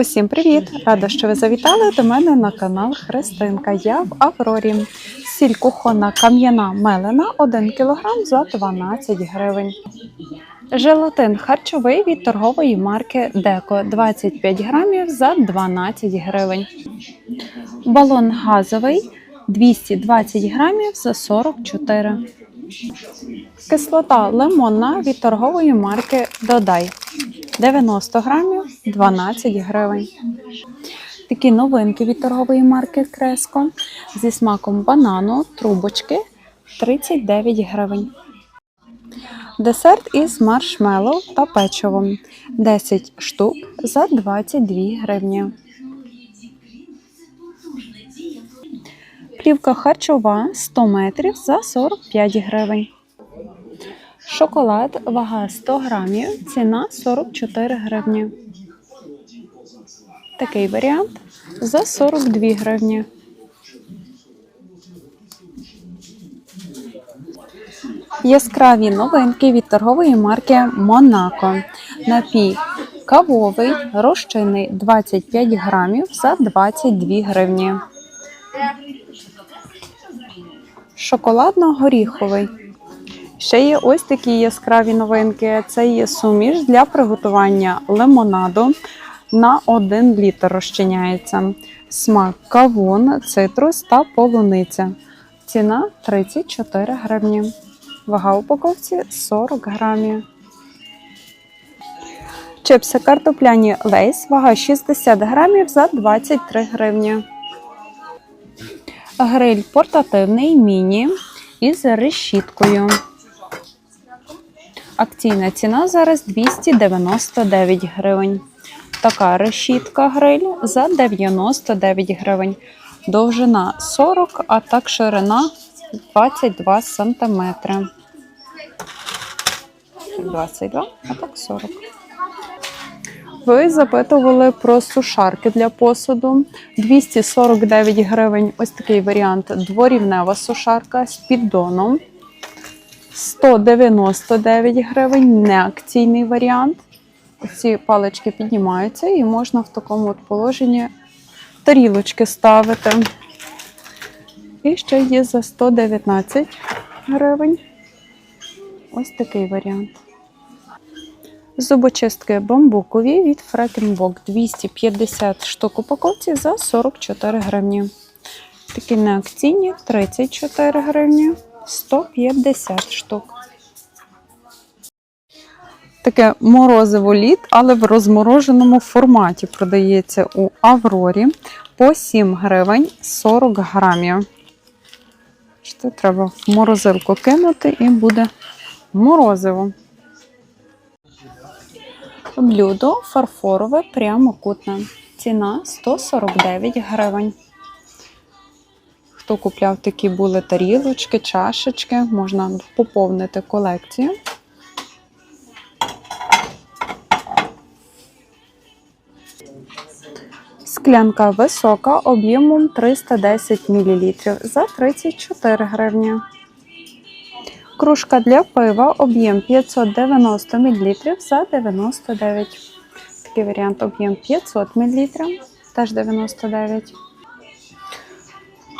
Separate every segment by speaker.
Speaker 1: Усім привіт! Рада, що ви завітали до мене на канал Христинка. Я в Аврорі. Сіль кухонна кам'яна мелена 1 кг за 12 гривень. Желатин харчовий від торгової марки Деко 25 грамів за 12 гривень. Балон газовий 220 грамів за 44. Кислота лимонна від торгової марки Додай 90 грамів 12 гривень. Такі новинки від торгової марки Креско зі смаком банану, трубочки 39 гривень. Десерт із маршмеллоу та печивом 10 штук за 22 гривні. Плівка харчова 100 метрів за 45 гривень. Шоколад, вага 100 грамів, ціна 44 гривні. Такий варіант за 42 гривні. Яскраві новинки від торгової марки Монако. Напій кавовий, розчинний 25 грамів за 22 гривні. Шоколадно-горіховий. Ще є ось такі яскраві новинки. Це є суміш для приготування лимонаду на 1 літр розчиняється. Смак кавун, цитрус та полуниця. Ціна 34 гривні. Вага упаковці 40 грамів. Чипси картопляні лейс, вага 60 грамів за 23 гривні. Гриль портативний міні із решіткою. Акційна ціна зараз 299 гривень. Така решітка гриль за 99 гривень. Довжина 40, а так ширина 22 сантиметри. 22, а так 40. Ви запитували про сушарки для посуду. 249 гривень. Ось такий варіант. Дворівнева сушарка з піддоном. 199 гривень, неакційний варіант. Ці палички піднімаються і можна в такому от положенні тарілочки ставити. І ще є за 119 гривень. Ось такий варіант. Зубочистки бамбукові від Фрекенбок 250 штук упаковці за 44 гривні. Такі неакційні 34 гривні, 150 штук. Таке морозиво лід, але в розмороженому форматі продається у Аврорі по 7 гривень 40 грамів. Що треба в морозилку кинути і буде морозиво. Блюдо фарфорове прямокутне. Ціна 149 гривень. Хто купляв такі були тарілочки, чашечки, можна поповнити колекцію. Склянка висока об'ємом 310 мл за 34 гривні. Кружка для пива об'єм 590 мл за 99. Такий варіант об'єм 500 мл, теж 99.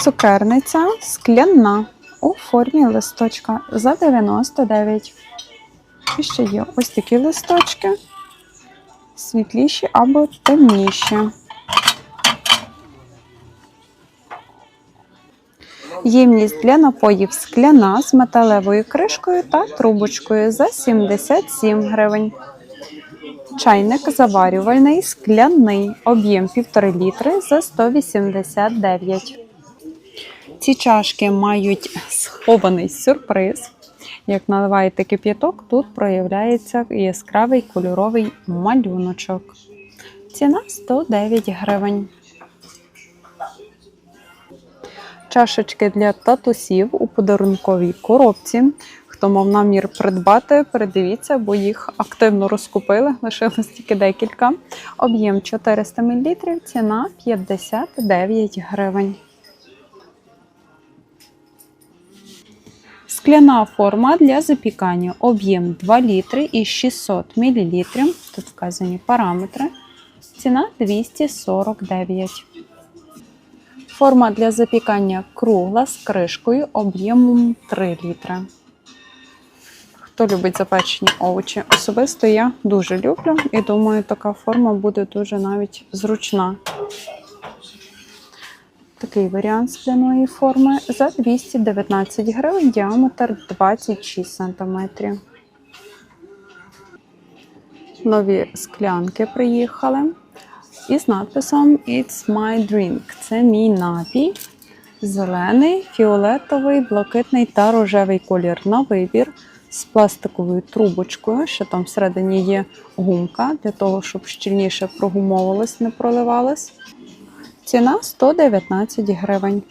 Speaker 1: Цукерниця скляна у формі листочка за 99. І ще є ось такі листочки, світліші або темніші. Ємність для напоїв скляна з металевою кришкою та трубочкою за 77 гривень. Чайник заварювальний скляний, об'єм 1,5 літри за 189. Ці чашки мають схований сюрприз. Як наливаєте кип'яток, тут проявляється яскравий кольоровий малюночок. Ціна 109 гривень. Чашечки для татусів у подарунковій коробці. Хто мав намір придбати, передивіться, бо їх активно розкупили, лишилось тільки декілька. Об'єм 400 мл, ціна 59 гривень. Скляна форма для запікання. Об'єм 2 літри і 600 мл. Тут вказані параметри. Ціна 249. Форма для запікання кругла з кришкою об'ємом 3 літри. Хто любить запечені овочі? Особисто я дуже люблю і думаю, така форма буде дуже навіть зручна. Такий варіант скляної форми за 219 гривень, діаметр 26 см. Нові склянки приїхали із надписом It's my drink. Це мій напій. Зелений, фіолетовий, блакитний та рожевий колір на вибір з пластиковою трубочкою, що там всередині є гумка для того, щоб щільніше прогумовувалось, не проливалось. Ціна 119 гривень.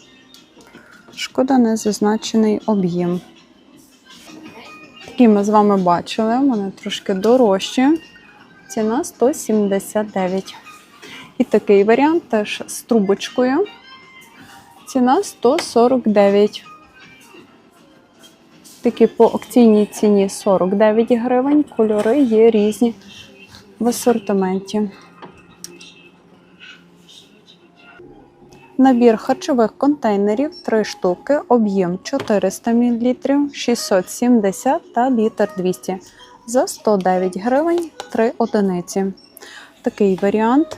Speaker 1: Шкода не зазначений об'єм. Такі ми з вами бачили, вони трошки дорожчі. Ціна 179. І такий варіант теж з трубочкою. Ціна 149. Такі по акційній ціні 49 гривень. Кольори є різні в асортименті. Набір харчових контейнерів 3 штуки, об'єм 400 мл, 670 та літр 200 за 109 гривень 3 одиниці. Такий варіант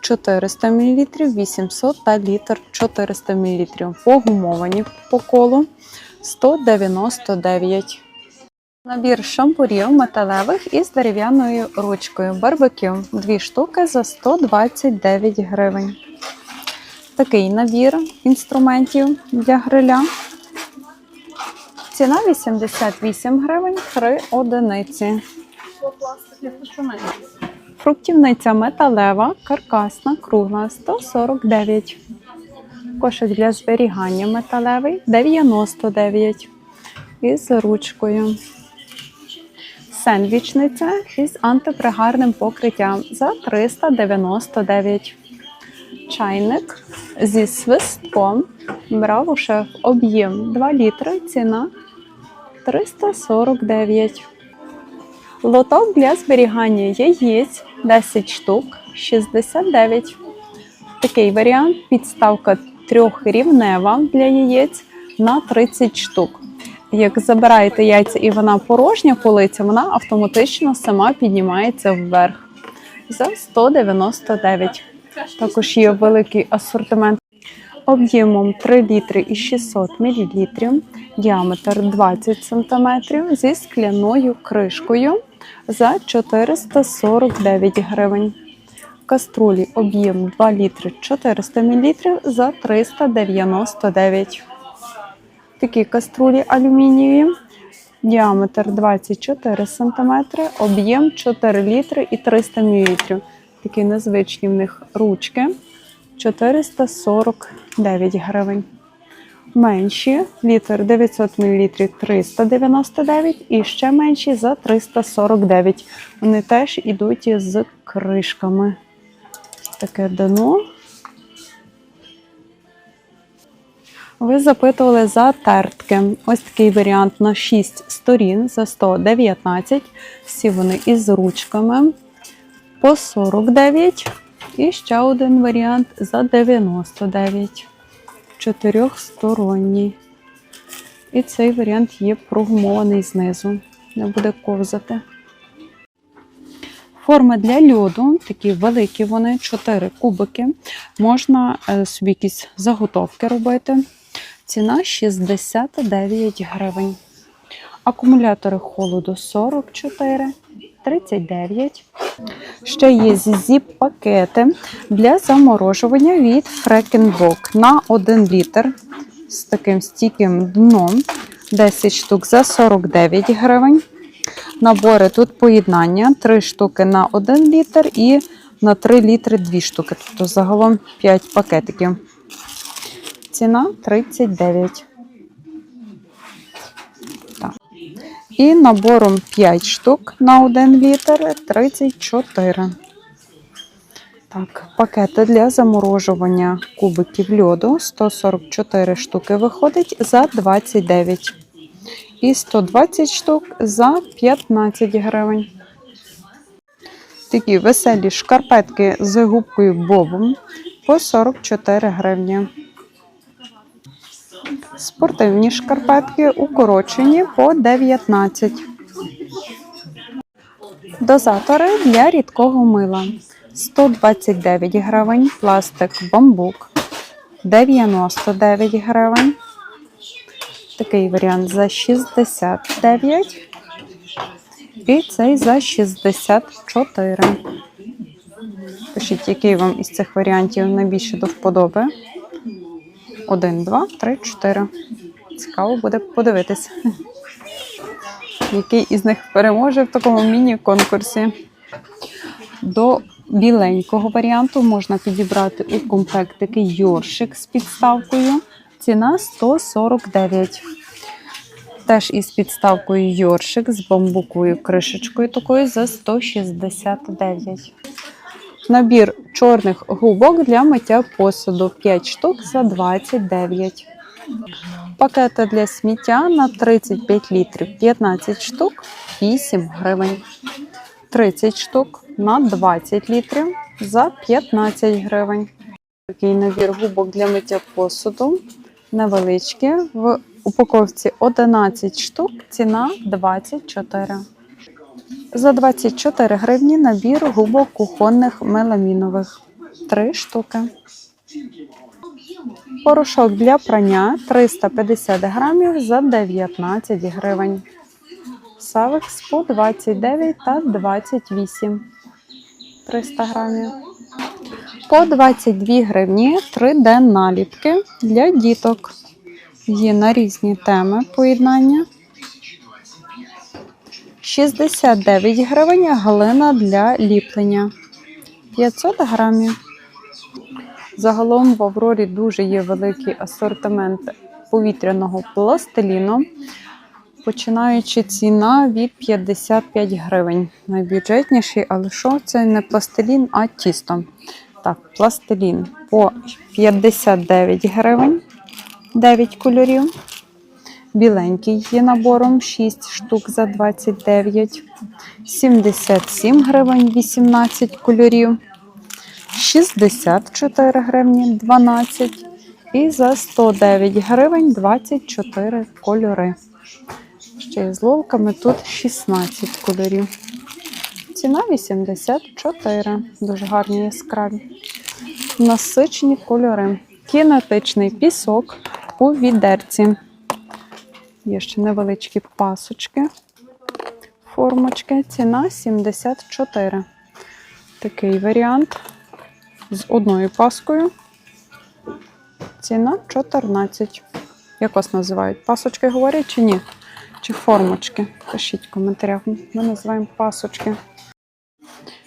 Speaker 1: 400 мл, 800 та літр 400 мл. Погумовані по колу 199. Набір шампурів металевих із дерев'яною ручкою. Барбекю 2 штуки за 129 гривень. Такий набір інструментів для гриля. Ціна 88 гривень 3 одиниці. Фруктівниця металева, каркасна, кругла 149. Кошик для зберігання металевий 99 із ручкою. Сендвічниця із антипригарним покриттям за 399. Чайник зі свистком. Брав у шеф об'єм 2 літри, ціна 349. Лоток для зберігання яєць 10 штук 69. Такий варіант підставка трьохрівнева для яєць на 30 штук. Як забираєте яйця і вона порожня полиця, вона автоматично сама піднімається вверх за 199. Також є великий асортимент об'ємом 3 літри і 600 мл, діаметр 20 см зі скляною кришкою за 449 гривень. Каструлі об'єм 2 літри 400 мл за 399. Такі каструлі алюмінієві. Діаметр 24 см, об'єм 4 літри і 300 мл. Такі незвичні в них ручки 449 гривень. Менші літр 900 мл 399 і ще менші за 349. Вони теж ідуть з кришками. Таке дно. Ви запитували за тертки. Ось такий варіант на 6 сторін за 119. Всі вони із ручками по 49. І ще один варіант за 99. Чотирьохсторонній. І цей варіант є прогумований знизу. Не буде ковзати. Форми для льоду, такі великі вони, 4 кубики. Можна е, собі якісь заготовки робити. Ціна 69 гривень. Акумулятори холоду 44, 39. Ще є зіп-пакети для заморожування від Фрекенбок на 1 літр з таким стійким дном. 10 штук за 49 гривень. Набори тут поєднання 3 штуки на 1 літр і на 3 літри 2 штуки. Тобто загалом 5 пакетиків. Ціна 39. І набором 5 штук на 1 літр 34. Так, пакети для заморожування кубиків льоду 144 штуки виходить за 29. І 120 штук за 15 гривень. Такі веселі шкарпетки з губкою бобом по 44 гривні. Спортивні шкарпетки укорочені по 19. Дозатори для рідкого мила 129 гривень, пластик бамбук 99 гривень. Такий варіант за 69. І цей за 64. Пишіть, який вам із цих варіантів найбільше до вподоби. 1, 2, 3, 4. Цікаво буде подивитися, який із них переможе в такому міні-конкурсі. До біленького варіанту можна підібрати у комплект такий йоршик з підставкою. Ціна 149. Теж із підставкою йоршик з бамбуковою кришечкою такою за 169. Набір чорних губок для миття посуду 5 штук за 29. Пакети для сміття на 35 літрів 15 штук 8 гривень. 30 штук на 20 літрів за 15 гривень. Такий набір губок для миття посуду невеличкі. В упаковці 11 штук, ціна 24. За 24 гривні набір губок кухонних меламінових. 3 штуки. Порошок для прання 350 грамів за 19 гривень. Савекс по 29 та 28 300 грамів. По 22 гривні 3D наліпки для діток. Є на різні теми поєднання. 69 гривень глина для ліплення. 500 грамів. Загалом в Аврорі дуже є великий асортимент повітряного пластиліну. Починаючи ціна від 55 гривень. Найбюджетніший, але що це не пластилін, а тісто. Так, пластилін по 59 гривень, 9 кольорів. Біленький є набором 6 штук за 29, 77 гривень, 18 кольорів, 64 гривні 12 і за 109 гривень 24 кольори. Ще з ловками тут 16 кольорів. Ціна 84. Дуже гарні яскраві. Насичені кольори. Кінетичний пісок у відерці. Є ще невеличкі пасочки, формочки. Ціна 74. Такий варіант з одною паскою. Ціна 14. Як вас називають? Пасочки говорять чи ні? Чи формочки? Пишіть в коментарях. Ми називаємо пасочки.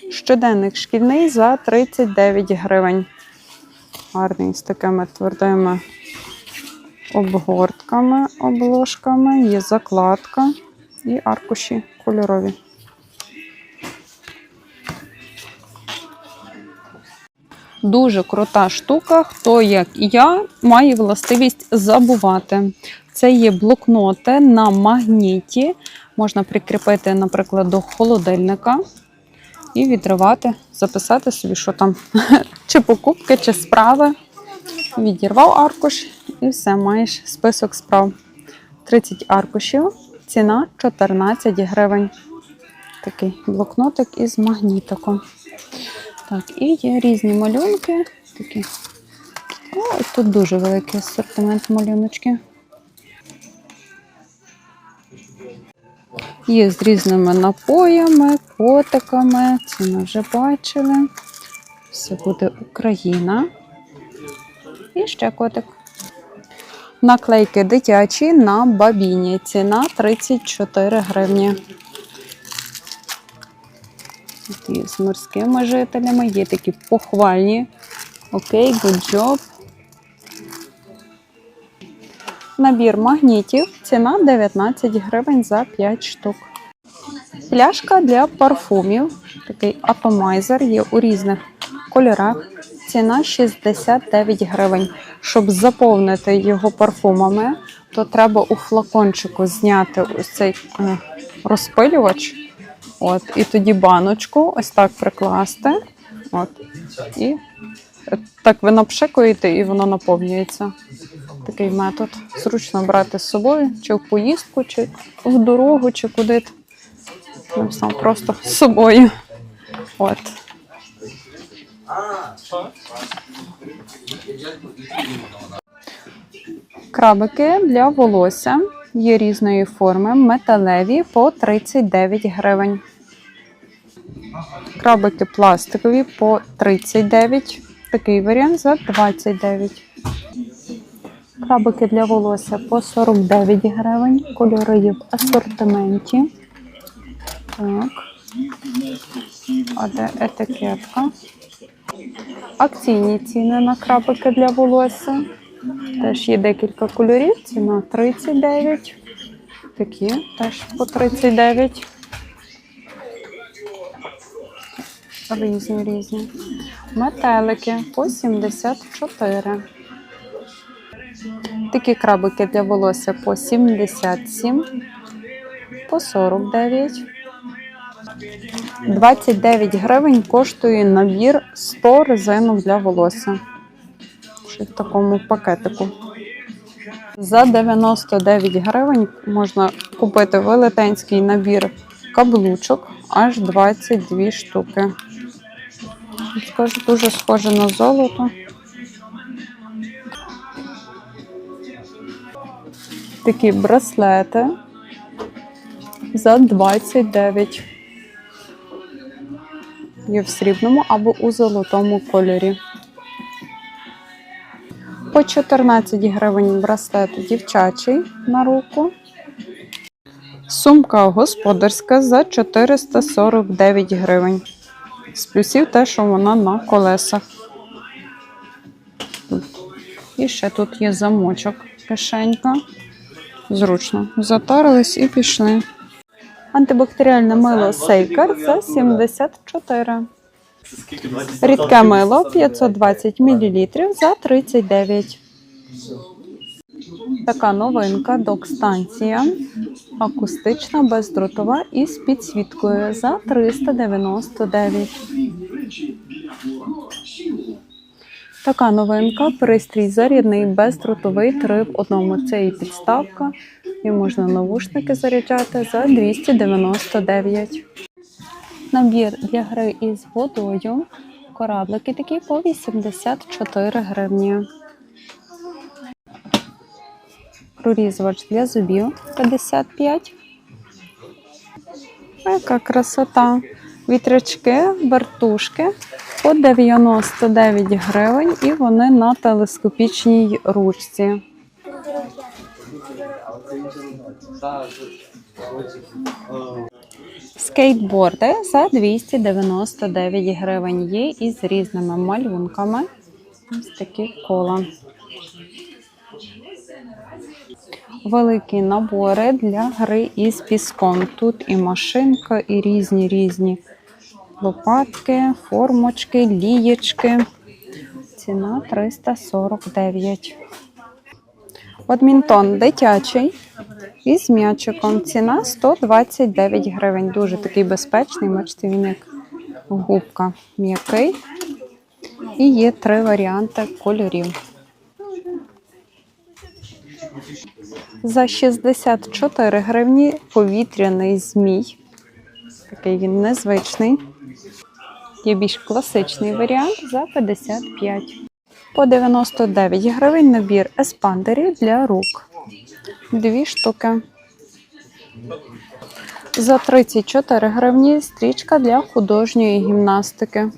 Speaker 1: Щоденник шкільний за 39 гривень. Гарний з такими твердими обгортками, обложками, є закладка і аркуші кольорові. Дуже крута штука. Хто, як я, має властивість забувати. Це є блокноти на магніті. Можна прикріпити, наприклад, до холодильника і відривати, записати собі, що там, чи покупки, чи справи. Відірвав аркуш і все, маєш список справ. 30 аркушів, ціна 14 гривень. Такий блокнотик із магнітиком. Так, і є різні малюнки. Такі. О, тут дуже великий асортимент малюночки. Є з різними напоями, котиками. Це ми вже бачили. Все буде Україна. І ще котик. Наклейки дитячі на бабіні. Ціна 34 гривні. Такі з морськими жителями. Є такі похвальні. Окей, good job. Набір магнітів. Ціна 19 гривень за 5 штук. Пляшка для парфумів. Такий атомайзер є у різних кольорах. Ціна 69 гривень. Щоб заповнити його парфумами, то треба у флакончику зняти ось цей е, розпилювач. От, і тоді баночку ось так прикласти. От, і е, так ви напшикуєте, і воно наповнюється. Такий метод. Зручно брати з собою, чи в поїздку, чи в дорогу, чи куди. Не просто з собою. От. Крабики для волосся є різної форми, металеві по 39 гривень. Крабики пластикові по 39. Такий варіант за 29. Крабики для волосся по 49 гривень. Кольори є в асортименті. Так. А де етикетка? Акційні ціни на крабики для волосся. Теж є декілька кольорів. Ціна 39. Такі теж по 39. Різні різні. Метелики по 74. Такі крабики для волосся по 77, по 49. 29 гривень коштує набір 100 резинок для волосся. Ще в такому пакетику. За 99 гривень можна купити велетенський набір каблучок аж 22 штуки. Скажу, дуже схоже на золото. Такі браслети за 29. Є в срібному або у золотому кольорі. По 14 гривень браслет дівчачий на руку. Сумка господарська за 449 гривень. З плюсів те, що вона на колесах. І ще тут є замочок, кишенька. Зручно. Затарились і пішли. Антибактеріальне мило Сейкер за 74. Рідке мило 520 мл за 39. Така новинка док-станція. Акустична, бездротова і з підсвіткою за 399. Така новинка. Пристрій зарядний, бездротовий, три в одному. Це і підставка, і можна навушники заряджати за 299. Набір для гри із водою. Кораблики такі по 84 гривні. Прорізувач для зубів 55. Яка красота. Вітрячки, вертушки по 99 гривень, і вони на телескопічній ручці. Скейтборди за 299 гривень є із різними малюнками. Ось такі кола. Великі набори для гри із піском. Тут і машинка, і різні різні лопатки, формочки, лієчки. Ціна 349. Бадмінтон дитячий із м'ячиком. Ціна 129 гривень. Дуже такий безпечний. Бачите, він як губка м'який. І є три варіанти кольорів. За 64 гривні повітряний змій. Такий він незвичний. Є більш класичний варіант за 55. По 99 гривень набір еспандерів для рук. Дві штуки. За 34 гривні стрічка для художньої гімнастики.